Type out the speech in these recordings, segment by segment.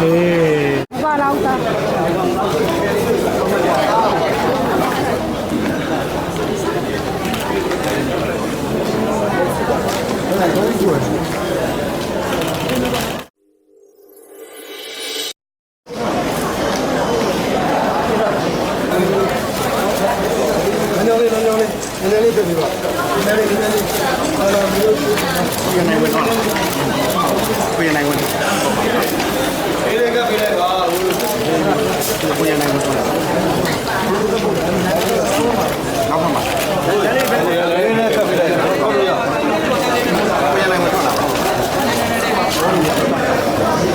네. 누가 ta Hãy subscribe cho kênh Ghiền Mì Gõ Để không bỏ lỡ những video hấp dẫn ကိုကိုရနိုင်ကိုတွန်းလိုက်နောက်မှမှာလည်းလည်းလည်းလည်းခပ်ပြလိုက်ဟုတ်လို့ရကိုရနိုင်ကိုတွန်းလိုက်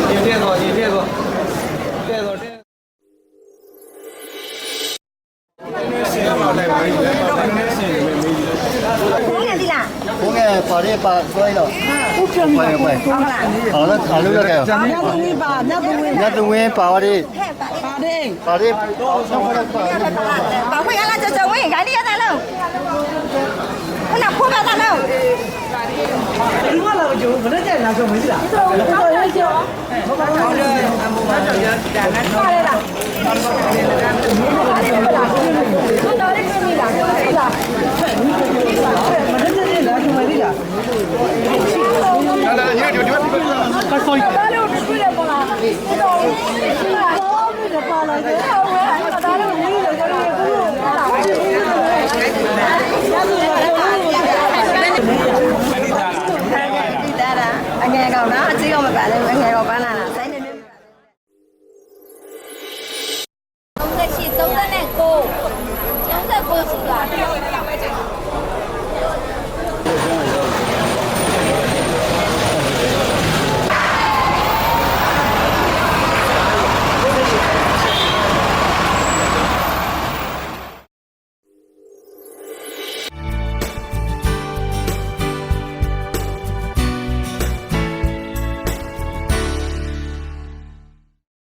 ဒီတဲ့တော့ဒီတဲ့တော့တဲ့တော့တဲ့ပါရဲပါဆွဲတော့ဟုတ်ကဲ့ဟုတ်ကဲ့ဟုတ်လားအားလုံးအားလုံးရတယ်ညတ်ဝင်းပါညတ်ဝင်းပါရဲ Pading. Pading. Bảo Quỳnh ăn là chờ chờ Quỳnh gái đi ăn nào. Con nào khô vào ăn nào. Đúng là chú vẫn rất là chồng mấy gì ạ? không mấy gì ạ? Chồng mấy gì ạ? Chồng mấy gì ạ? လာလာညို့ညို့ညို့ခတ်ခိုင်းဘာလို့ပြည့်ရပါလားတော်ပြီတော့ပါလာတယ်ဟဲ့အဲ့ဒါလည်းဝင်လို့ကြောက်ရဘူးဟုတ်လားအငယ်ကောင်နော်အကြီးကောင်မပါလဲအငယ်ကောင်ပန်းလာတာဆိုင်နေနေ38 39 39ရှိသွားတယ်